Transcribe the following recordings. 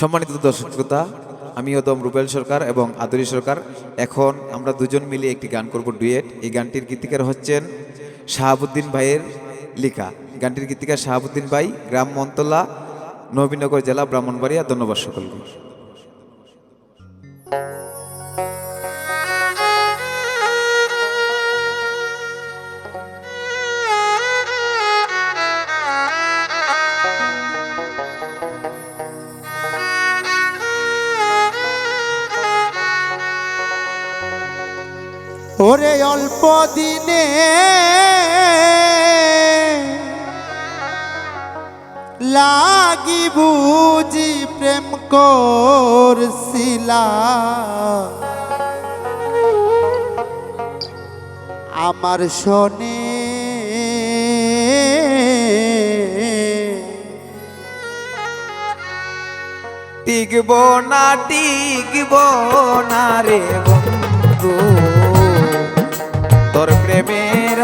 সম্মানিত দর্শক শ্রোতা আমি ওদম রুবেল সরকার এবং আদরি সরকার। এখন আমরা দুজন মিলে একটি গান করব ডুয়েট। এই গানটির গীতিকার হচ্ছেন শাহাবুদ্দিন ভাইয়ের লেখা। গানটির গীতিকার শাহাবুদ্দিন ভাই, গ্রাম মন্তলা নবীনগর জেলা, ব্রাহ্মণবাড়িয়া। ধন্যবাদ সকলকে। ওরে অল্প দিনে লাগি বুঝি প্রেম করছিলা। আমার শনি টিকব না টিকব না রে বন্ধু। তোর প্রেমের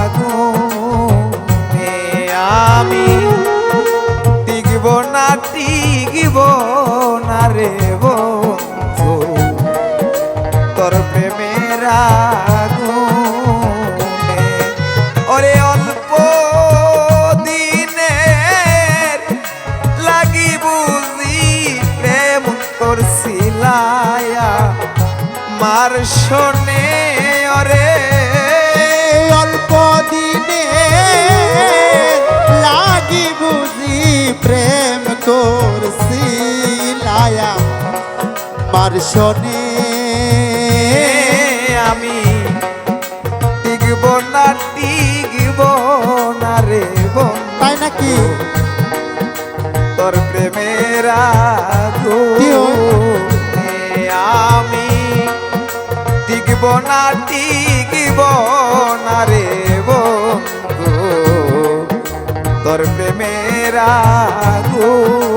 আগুনে আমি টিকব না টিকব না রে বন্ধু। তোর প্রেমের আগুনে, ওরে অল্প দিনের লাগি বুঝি প্রেম তোর সিলায়া মার শোনে প্রেম করছিলায়া মার শনে। আমি টিকব না টিকব না রে তাই নাকি? তোর প্রেমের আমি টিকব না টিকব না রে তোর প্রেমের আগুনে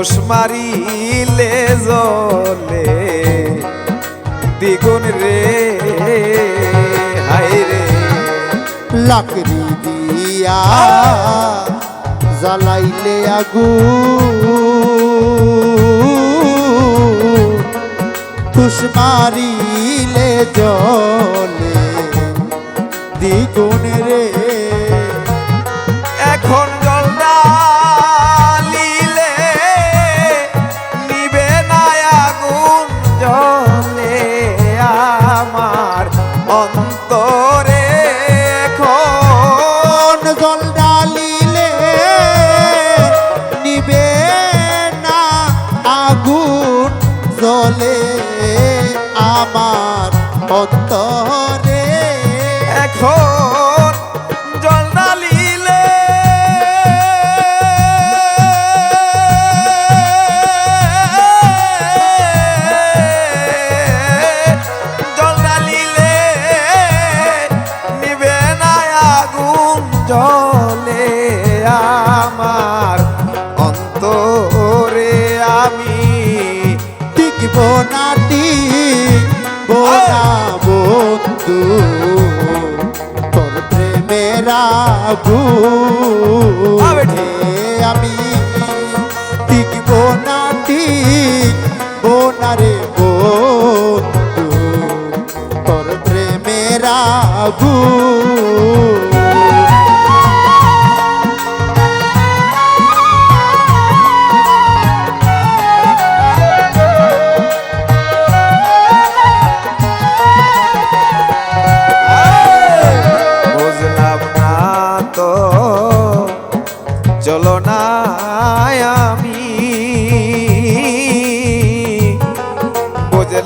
তোষ মারিলে জলে, দ্বিগুণ রে, হায় রে। লাকড়ি দিয়া জ্বালাইলে আগু, তুষ মারিলে জলে, দ্বিগুণ রে। অন্তরে এখন জল ডালিলে জল ডালিলে নিবে না আগুন জলে। আগুনে আমি টিকবো না টিকবো না রে বন্ধু। তোর প্রেমের আগুন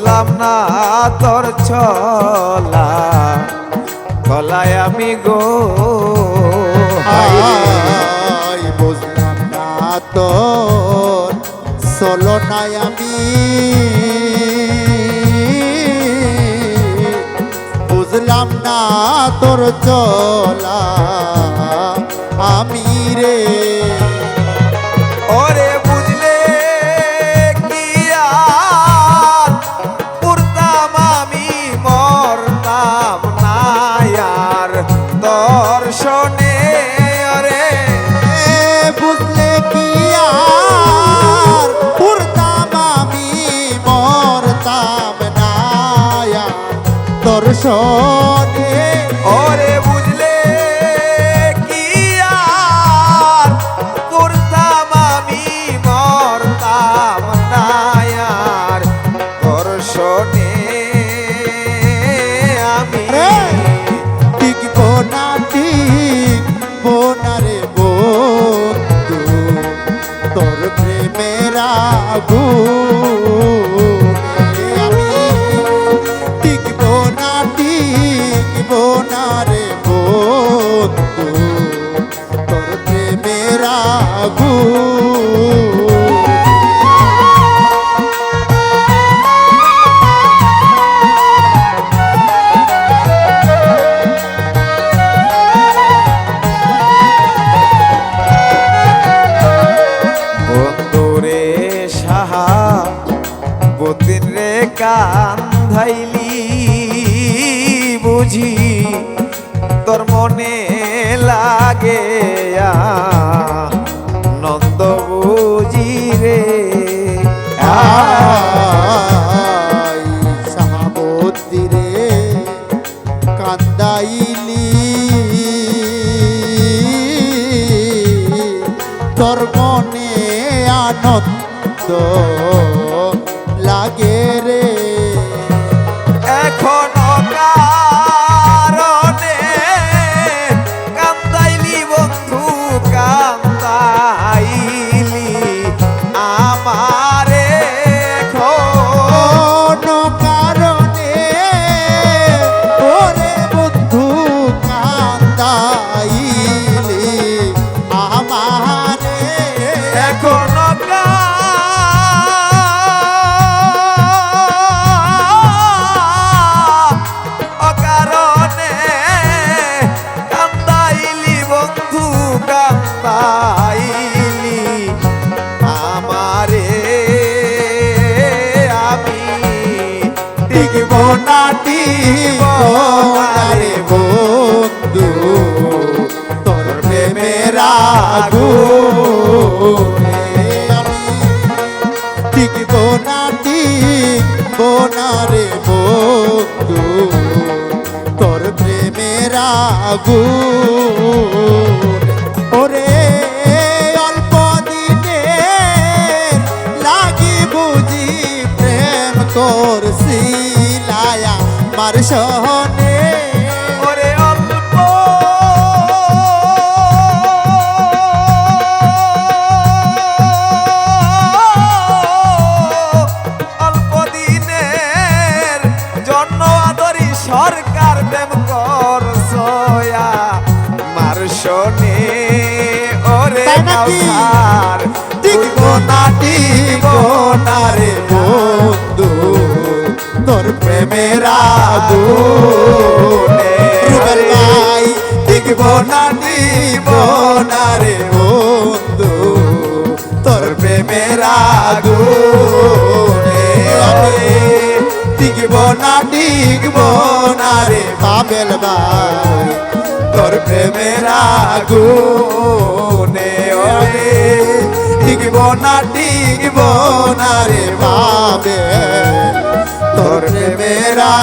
বুঝলাম না, তোর ছলা কলায় আমি গো। বুঝলাম না, তোর চলো নাই আমি। বুঝলাম না, তোর চলা তোর প্রেমের আগুনে। বতিন রে কান্ধাইলি বুঝি তোর মনে লাগে নন্দ বুঝি রে। আনন্দ কান্দাইলি আমারে। আমি টিকব না টিকব বন্ধু। তোর প্রেমের আমি টিকব না রে বন্ধু। তোর প্রেমের আগুন প্রেম তোর শিলায়া মার সহনে। ওরে অল্প। অল্প দিনের জন্য আদরি সরকার প্রেম কর সয়া মার শোনে ওরে টিকব না টিকব না রে তোর প্রেমের আগুনে। রুবেল ভাই টিকব না টিকব না রে বন্ধু। তোর প্রেমের আগুনে। আমি টিকব না টিকব না রে বাবেল ভাই। তোর প্রেমের আগুনে, ওরে। টিকব না টিকব না রে বাবে তোর মেরা